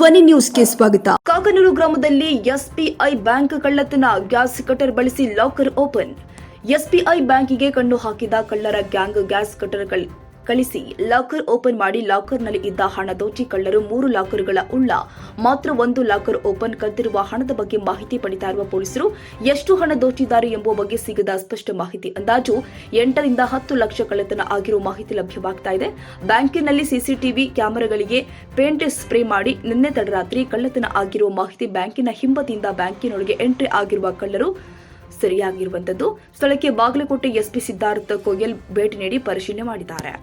ಧ್ವನಿ ನ್ಯೂಸ್ಗೆ ಸ್ವಾಗತ. ಕಾಕನೂರು ಗ್ರಾಮದಲ್ಲಿ ಎಸ್ಬಿಐ ಬ್ಯಾಂಕ್ ಕಳ್ಳತನ, ಗ್ಯಾಸ್ ಕಟರ್ ಬಳಸಿ ಲಾಕರ್ ಓಪನ್. ಎಸ್ಬಿಐ ಬ್ಯಾಂಕಿಗೆ ಕಣ್ಣು ಹಾಕಿದ ಕಳ್ಳರ ಗ್ಯಾಂಗ್ ಗ್ಯಾಸ್ ಕಟರ್ ಕಳಿಸಿ ಲಾಕರ್ ಓಪನ್ ಮಾಡಿ ಲಾಕರ್ನಲ್ಲಿ ಇದ್ದ ಹಣ ದೋಚಿ ಕಳ್ಳರು ಮೂರು ಲಾಕರ್ಗಳ ಉಳ್ಳ. ಮಾತ್ರ ಒಂದು ಲಾಕರ್ ಓಪನ್ ಕದ್ದಿರುವ ಹಣದ ಬಗ್ಗೆ ಮಾಹಿತಿ ಪಡಿತಾ ಇರುವ ಪೊಲೀಸರು, ಎಷ್ಟು ಹಣ ದೋಚಿದ್ದಾರೆ ಎಂಬುವ ಬಗ್ಗೆ ಸಿಗದ ಸ್ಪಷ್ಟ ಮಾಹಿತಿ ಅಂದಾಜು ಎಂಟರಿಂದ ಹತ್ತು ಲಕ್ಷ ಕಳ್ಳತನ ಆಗಿರುವ ಮಾಹಿತಿ ಲಭ್ಯವಾಗ್ತಾ ಇದೆ. ಬ್ಯಾಂಕಿನಲ್ಲಿ ಸಿಸಿಟಿವಿ ಕ್ಯಾಮೆರಾಗಳಿಗೆ ಪೇಂಟ್ ಸ್ಪ್ರೇ ಮಾಡಿ ನಿನ್ನೆ ತಡರಾತ್ರಿ ಕಳ್ಳತನ ಆಗಿರುವ ಮಾಹಿತಿ ಬ್ಯಾಂಕಿನ ಹಿಂಬದಿಯಿಂದ ಬ್ಯಾಂಕಿನೊಳಗೆ ಎಂಟ್ರಿ ಆಗಿರುವ ಕಳ್ಳರು ಸರಿಯಾಗಿರುವಂತದ್ದು. ಸ್ಥಳಕ್ಕೆ ಬಾಗಲಕೋಟೆ ಎಸ್ಪಿ ಸಿದ್ಧಾರ್ಥ ಕೋಯಲ್ ಭೇಟಿ ನೀಡಿ ಪರಿಶೀಲನೆ ಮಾಡಿದ್ದಾರೆ.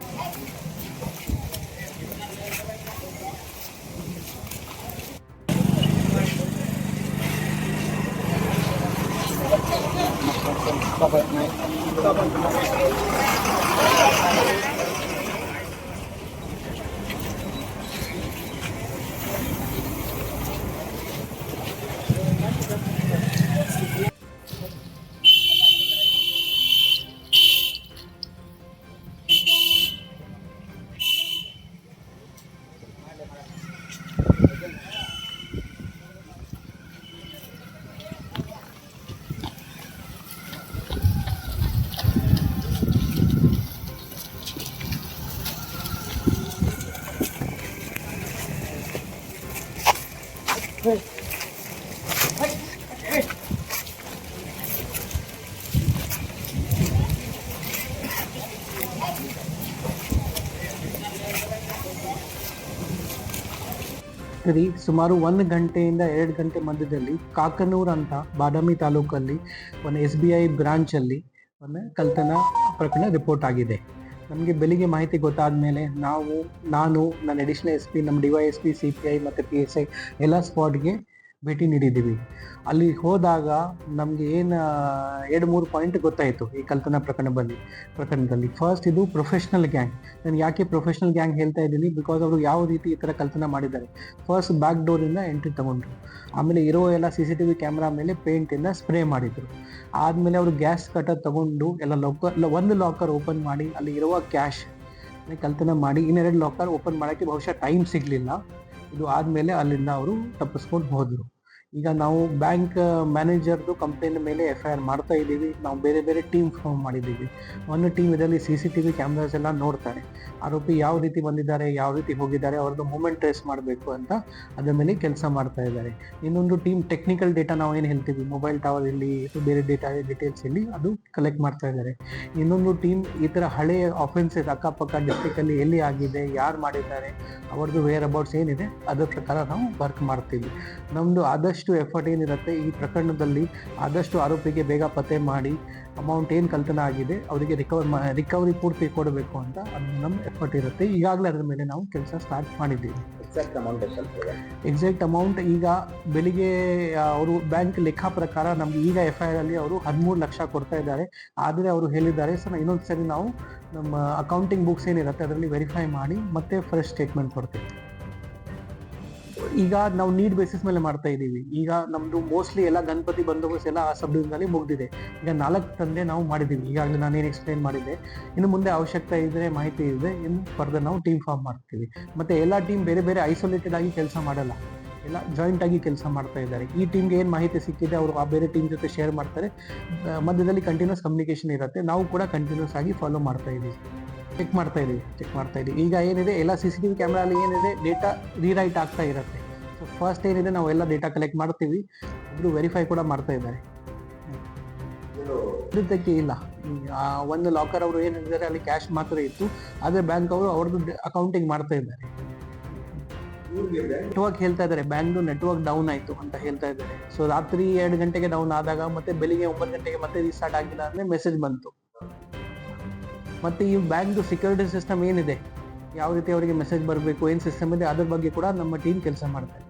ಸರಿ, ಸುಮಾರು ಒಂದು ಗಂಟೆಯಿಂದ ಎರಡು ಗಂಟೆ ಮಧ್ಯದಲ್ಲಿ ಕಾಕನೂರ್ ಅಂತ ಬಾದಾಮಿ ತಾಲೂಕಲ್ಲಿ, ಒಂದು ಎಸ್ ಬಿ ಐ ಬ್ರಾಂಚಲ್ಲಿ ಒಂದು ಕಲ್ತನ ಪ್ರಕರಣ ರಿಪೋರ್ಟ್ ಆಗಿದೆ. ನಮಗೆ ಬೆಳಿಗ್ಗೆ ಮಾಹಿತಿ ಗೊತ್ತಾದ ಮೇಲೆ ನಾವು, ನಾನು, ನನ್ನ ಅಡಿಷನಲ್ ಎಸ್ ಪಿ ನಮ್ಮ D Y S P C P I ಮತ್ತು ಪಿ ಎಸ್ ಐ ಎಲ್ಲ ಸ್ಪಾಟ್ಗೆ ಭೇಟಿ ನೀಡಿದ್ದೀವಿ. ಅಲ್ಲಿ ಹೋದಾಗ ನಮಗೆ ಏನು ಎರಡು ಮೂರು ಪಾಯಿಂಟ್ ಗೊತ್ತಾಯಿತು ಈ ಕಲ್ಪನಾ ಪ್ರಕರಣ ಬಂದು ಪ್ರಕರಣದಲ್ಲಿ. ಫಸ್ಟ್ ಇದು ಪ್ರೊಫೆಷ್ನಲ್ ಗ್ಯಾಂಗ್ ನಾನು ಯಾಕೆ ಪ್ರೊಫೆಷ್ನಲ್ ಗ್ಯಾಂಗ್ ಹೇಳ್ತಾ ಇದ್ದೀನಿ? ಬಿಕಾಸ್ ಅವರು ಯಾವ ರೀತಿ ಈ ಥರ ಕಲ್ಪನಾ ಮಾಡಿದ್ದಾರೆ. ಫಸ್ಟ್ ಬ್ಯಾಕ್ ಡೋರಿಂದ ಎಂಟ್ರಿ ತಗೊಂಡ್ರು. ಆಮೇಲೆ ಇರೋ ಎಲ್ಲ C C T V camera ಮೇಲೆ ಪೇಂಟಿಂದ ಸ್ಪ್ರೇ ಮಾಡಿದರು. ಆದಮೇಲೆ ಅವರು ಗ್ಯಾಸ್ ಕಟರ್ ತಗೊಂಡು ಎಲ್ಲ ಲಾಕರ್ ಒಂದು ಲಾಕರ್ ಓಪನ್ ಮಾಡಿ ಅಲ್ಲಿ ಇರುವ ಕ್ಯಾಶ್ ಕಲ್ತನ ಮಾಡಿ ಇನ್ನೆರಡು ಲಾಕರ್ ಓಪನ್ ಮಾಡೋಕ್ಕೆ ಬಹುಶಃ ಟೈಮ್ ಸಿಗಲಿಲ್ಲ. ಇದು ಆದಮೇಲೆ ಅಲ್ಲಿಂದ ಅವರು ತಪ್ಪಿಸ್ಕೊಂಡು ಹೋದರು. ಈಗ ನಾವು ಬ್ಯಾಂಕ್ ಮ್ಯಾನೇಜರ್ದು ಕಂಪ್ಲೇಂಟ್ ಮೇಲೆ ಎಫ್ ಐ ಆರ್ ಮಾಡ್ತಾ ಇದ್ದೀವಿ. ನಾವು ಬೇರೆ ಬೇರೆ ಟೀಮ್ ಫಾರ್ಮ್ ಮಾಡಿದ್ದೀವಿ. ಒಂದು ಟೀಮ್ ಇದರಲ್ಲಿ C C T V cameras ಎಲ್ಲ ನೋಡ್ತಾರೆ. ಆರೋಪಿ ಯಾವ ರೀತಿ ಬಂದಿದ್ದಾರೆ, ಯಾವ ರೀತಿ ಹೋಗಿದ್ದಾರೆ, ಅವ್ರದ್ದು ಮೂಮೆಂಟ್ ಟ್ರೇಸ್ ಮಾಡಬೇಕು ಅಂತ ಅದರ ಮೇಲೆ ಕೆಲಸ ಮಾಡ್ತಾ ಇದ್ದಾರೆ. ಇನ್ನೊಂದು ಟೀಮ್ ಟೆಕ್ನಿಕಲ್ ಡೇಟಾ ನಾವು ಏನು ಹೇಳ್ತೀವಿ, ಮೊಬೈಲ್ ಟವರ್ ಇಲ್ಲಿ ಬೇರೆ ಡೇಟಾ, ಡೀಟೇಲ್ಸ್ ಇಲ್ಲಿ ಅದು ಕಲೆಕ್ಟ್ ಮಾಡ್ತಾ ಇದ್ದಾರೆ. ಇನ್ನೊಂದು ಟೀಮ್ ಈ ಥರ ಹಳೆಯ ಆಫೆನ್ಸಸ್ ಅಕ್ಕಪಕ್ಕ ಡಿಸ್ಟ್ರಿಕ್ಟಲ್ಲಿ ಎಲ್ಲಿ ಆಗಿದೆ, ಯಾರು ಮಾಡಿದ್ದಾರೆ, ಅವ್ರದ್ದು ವೇರ್ ಅಬೌಟ್ಸ್ ಏನಿದೆ, ಅದರ ಪ್ರಕಾರ ನಾವು ವರ್ಕ್ ಮಾಡ್ತೀವಿ. ನಮ್ಮದು ಆದಷ್ಟು ಎಫರ್ಟ್ ಏನಿರುತ್ತೆ ಈ ಪ್ರಕರಣದಲ್ಲಿ ಆದಷ್ಟು ಆರೋಪಿಗೆ ಬೇಗ ಪತ್ತೆ ಮಾಡಿ ಅಮೌಂಟ್ ಏನು ಕಲ್ತನ ಆಗಿದೆ ಅವರಿಗೆ ರಿಕವರ್ ಮಾ ರಿಕವರಿ ಪೂರ್ತಿ ಕೊಡಬೇಕು ಅಂತ ಅದು ನಮ್ಮ ಎಫರ್ಟ್ ಇರುತ್ತೆ. ಈಗಾಗಲೇ ಅದರ ಮೇಲೆ ನಾವು ಕೆಲಸ ಸ್ಟಾರ್ಟ್ ಮಾಡಿದ್ದೀವಿ. ಎಕ್ಸಾಕ್ಟ್ ಅಮೌಂಟ್ ಎಕ್ಸಾಕ್ಟ್ ಅಮೌಂಟ್ ಈಗ ಬೆಳಿಗ್ಗೆ ಅವರು ಬ್ಯಾಂಕ್ ಲೆಕ್ಕ ಪ್ರಕಾರ ನಮ್ಗೆ ಈಗ ಎಫ್ ಐ ಆರ್ ಅಲ್ಲಿ ಅವರು ಹದಿಮೂರು ಲಕ್ಷ ಕೊಡ್ತಾ ಇದ್ದಾರೆ. ಆದರೆ ಅವರು ಹೇಳಿದ್ದಾರೆ ಸರ್ ಇನ್ನೊಂದು ಸರಿ ನಾವು ನಮ್ಮ ಅಕೌಂಟಿಂಗ್ ಬುಕ್ಸ್ ಏನಿರುತ್ತೆ ಅದರಲ್ಲಿ ವೆರಿಫೈ ಮಾಡಿ ಮತ್ತೆ ಫ್ರೆಶ್ ಸ್ಟೇಟ್ಮೆಂಟ್ ಕೊಡ್ತೀವಿ. ಈಗ ನಾವು ನೀಡ್ ಬೇಸಿಸ್ ಮೇಲೆ ಮಾಡ್ತಾ ಇದ್ದೀವಿ ಈಗ ನಮ್ದು ಮೋಸ್ಟ್ಲಿ ಎಲ್ಲ ಗಣಪತಿ ಬಂದೋಬಸ್ತ್ ಎಲ್ಲ ಆ ಸಬ್ ಡಿವಿಷನಲ್ಲಿ ಮುಗ್ದಿದೆ. ಈಗ ನಾಲ್ಕು ತಂದೆ ನಾವು ಮಾಡಿದ್ದೀವಿ ಈಗಾಗಲೇ ನಾನೇನು ಎಕ್ಸ್ಪ್ಲೈನ್ ಮಾಡಿದ್ದೆ ಇನ್ನು ಮುಂದೆ ಅವಶ್ಯಕತೆ ಇದ್ರೆ ಮಾಹಿತಿ ಇದೆ. ಇನ್ನು ಫರ್ದರ್ ನಾವು ಟೀಮ್ ಫಾರ್ಮ್ ಮಾಡ್ತೀವಿ. ಮತ್ತೆ ಎಲ್ಲ ಟೀಮ್ ಬೇರೆ ಬೇರೆ ಐಸೋಲೇಟೆಡ್ ಆಗಿ ಕೆಲಸ ಮಾಡಲ್ಲ. ಎಲ್ಲ ಜಾಯಿಂಟ್ ಆಗಿ ಕೆಲಸ ಮಾಡ್ತಾ ಇದ್ದಾರೆ. ಈ ಟೀಮ್ಗೆ ಏನು ಮಾಹಿತಿ ಸಿಕ್ಕಿದೆ ಅವರು ಆ ಬೇರೆ ಟೀಮ್ ಜೊತೆ ಶೇರ್ ಮಾಡ್ತಾರೆ. ಮಧ್ಯದಲ್ಲಿ ಕಂಟಿನ್ಯೂಸ್ ಕಮ್ಯುನಿಕೇಶನ್ ಇರುತ್ತೆ. ನಾವು ಕೂಡ ಕಂಟಿನ್ಯೂಸ್ ಆಗಿ ಫಾಲೋ ಮಾಡ್ತಾ ಇದ್ದೀವಿ ಚೆಕ್ ಮಾಡ್ತಾ ಇದೀವಿ ಚೆಕ್ ಮಾಡ್ತಾ ಇದೀವಿ ಈಗ ಏನಿದೆ, ಎಲ್ಲ C C T V camera ಅಲ್ಲಿ ಏನಿದೆ ಡೇಟಾ ರೀರೈಟ್ ಆಗ್ತಾ ಇರುತ್ತೆ. ಸೊ ಫಸ್ಟ್ ಏನಿದೆ, ನಾವು ಎಲ್ಲ ಡೇಟಾ ಕಲೆಕ್ಟ್ ಮಾಡ್ತೀವಿ. ಇಬ್ರು ವೆರಿಫೈ ಕೂಡ ಮಾಡ್ತಾ ಇದ್ದಾರೆ. ಇದಕ್ಕೆ ಇಲ್ಲ. ಒಂದು ಲಾಕರ್ ಅವರು ಏನಿದ್ದಾರೆ, ಅಲ್ಲಿ ಕ್ಯಾಶ್ ಮಾತ್ರ ಇತ್ತು. ಆದರೆ ಬ್ಯಾಂಕ್ ಅವರು ಅವ್ರದ್ದು ಅಕೌಂಟಿಂಗ್ ಮಾಡ್ತಾ ಇದ್ದಾರೆ. ನೆಟ್ವರ್ಕ್ ಹೇಳ್ತಾ ಇದ್ದಾರೆ ಬ್ಯಾಂಕ್ದು ನೆಟ್ವರ್ಕ್ ಡೌನ್ ಆಯಿತು ಅಂತ ಹೇಳ್ತಾ ಇದ್ದಾರೆ. ಸೊ ರಾತ್ರಿ ಎರಡು ಗಂಟೆಗೆ ಡೌನ್ ಆದಾಗ ಮತ್ತೆ ಬೆಳಿಗ್ಗೆ ಒಂಬತ್ತು ಗಂಟೆಗೆ ಮತ್ತೆ ರೀಸ್ಟಾರ್ಟ್ ಆಗಿಲ್ಲ ಅಂದರೆ ಮೆಸೇಜ್ ಬಂತು. ಮತ್ತೆ ಈ ಬ್ಯಾಂಕ್ದು ಸೆಕ್ಯೂರಿಟಿ ಸಿಸ್ಟಮ್ ಏನಿದೆ? ಯಾವ ರೀತಿ ಅವರಿಗೆ ಮೆಸೇಜ್ ಬರಬೇಕು, ಏನು ಸಿಸ್ಟಮ್ ಇದೆ, ಅದ್ರ ಬಗ್ಗೆ ಕೂಡ ನಮ್ಮ ಟೀಮ್ ಕೆಲಸ ಮಾಡ್ತಾರೆ